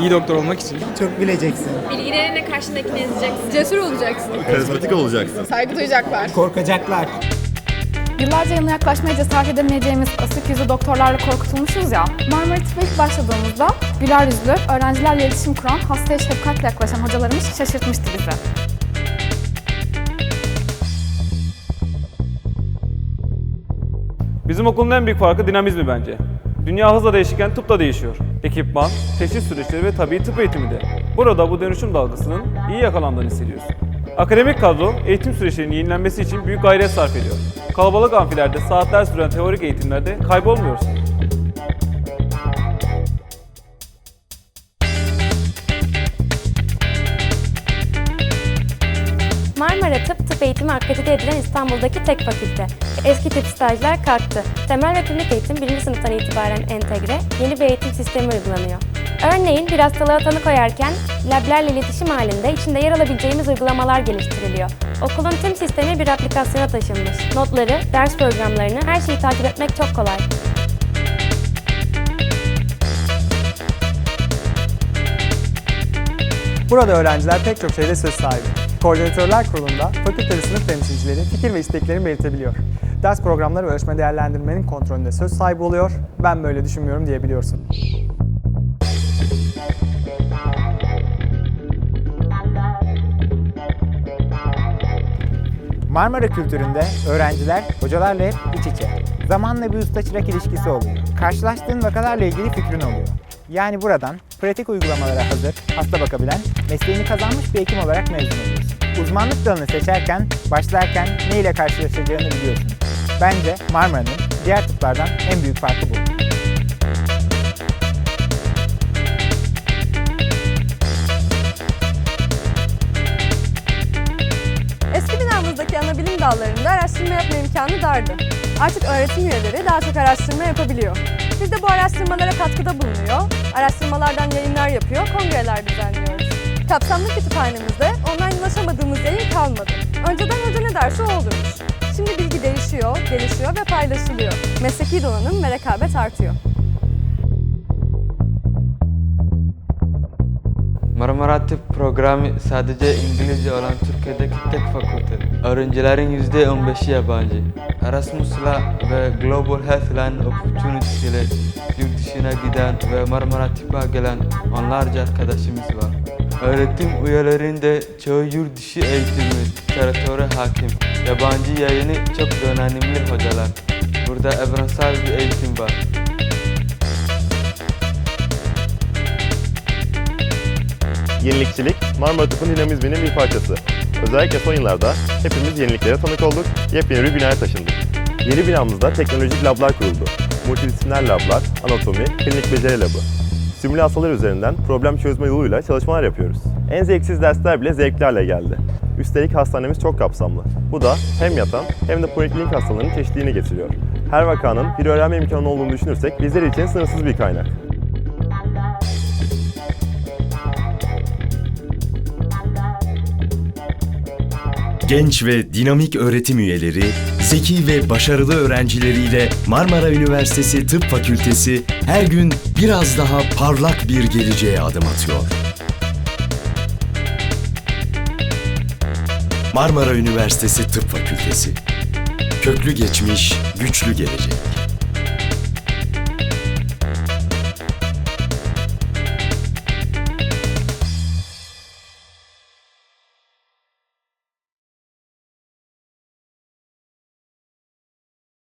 İyi doktor olmak için. Çok bileceksin. Bilgilerine karşındakini ezeceksin. Cesur olacaksın. Karizmatik olacaksın. Saygı duyacaklar. Korkacaklar. Yıllarca yanına yaklaşmaya cesaret edemeyeceğimiz asık yüzlü doktorlarla korkutulmuşuz ya. Marmara Tıp'a ilk başladığımızda güler yüzlü, öğrencilerle iletişim kuran, hastaya şefkatle yaklaşan hocalarımız şaşırtmıştı bizi. Bizim okulun en büyük farkı dinamizmi bence. Dünya hızla değişirken tıp da değişiyor. Ekipman, teşhis süreçleri ve tabii tıp eğitimi de. Burada bu dönüşüm dalgasının iyi yakalandığını hissediyorsun. Akademik kadro eğitim süreçlerinin yenilenmesi için büyük gayret sarf ediyor. Kalabalık amfilerde saatler süren teorik eğitimlerde kaybolmuyorsun. Tıp, tıp eğitimi akredite edilen İstanbul'daki tek fakülte. Eski tip stajlar kalktı. Temel ve klinik eğitim birinci sınıftan itibaren entegre, yeni bir eğitim sistemi uygulanıyor. Örneğin bir hastalığa tanı koyarken lablerle iletişim halinde içinde yer alabileceğimiz uygulamalar geliştiriliyor. Okulun tüm sistemi bir aplikasyona taşınmış. Notları, ders programlarını, her şeyi takip etmek çok kolay. Burada öğrenciler pek çok şeyde söz sahibi. Koordinatörler kurulunda fakülte ve sınıf temsilcileri fikir ve isteklerini belirtebiliyor. Ders programları ve ölçme değerlendirmenin kontrolünde söz sahibi oluyor. Ben böyle düşünmüyorum diyebiliyorsun. Marmara kültüründe öğrenciler hocalarla hep iç içe. Zamanla bir usta çırak ilişkisi oluyor. Karşılaştığın vakalarla ilgili fikrin oluyor. Yani buradan pratik uygulamalara hazır, hasta bakabilen, mesleğini kazanmış bir hekim olarak mezun oluyorsun. Uzmanlık dalını seçerken, başlarken ne ile karşılaşacağını biliyorsun. Bence Marmara'nın diğer tıplardan en büyük farkı bu. Eski binamızdaki ana bilim dallarında araştırma yapma imkanı dardı. Artık öğretim üyeleri daha çok araştırma yapabiliyor. Biz de bu araştırmalara katkıda bulunuyor, araştırmalardan yayınlar yapıyor, kongreler düzenliyoruz. Kapsamlı kütüphanemizde online ulaşamadığımız yayın kalmadı. Önceden hoca ne derse olurmuş. Şimdi bilgi değişiyor, gelişiyor ve paylaşılıyor. Mesleki donanım ve rekabet artıyor. Marmara Tıp programı sadece İngilizce olan Türkiye'deki tek fakülte. Öğrencilerin %15'i yabancı. Erasmus'la ve Global Healthline Opportunity ile yurt dışına giden ve Marmara Tıp'a gelen onlarca arkadaşımız var. Öğretim üyelerinde çoğu yurt dışı eğitimi, literatüre hakim, yabancı yayını çok donanımlı hocalar. Burada evrensel bir eğitim var. Yenilikçilik, Marmara Tıp'ın dinamizminin bir parçası. Özellikle son yıllarda hepimiz yeniliklere tanık olduk, yepyeni bir binaya taşındık. Yeni binamızda teknolojik lablar kuruldu. Multidisipliner lablar, anatomi, klinik beceri labı. Simüle hastalar üzerinden problem çözme yoluyla çalışmalar yapıyoruz. En zevksiz dersler bile zevkli geldi. Üstelik hastanemiz çok kapsamlı. Bu da hem yatan hem de poliklinik hastalarının çeşitliliğini getiriyor. Her vakanın bir öğrenme imkanı olduğunu düşünürsek bizler için sınırsız bir kaynak. Genç ve dinamik öğretim üyeleri, zeki ve başarılı öğrencileriyle Marmara Üniversitesi Tıp Fakültesi her gün biraz daha parlak bir geleceğe adım atıyor. Marmara Üniversitesi Tıp Fakültesi. Köklü geçmiş, güçlü gelecek.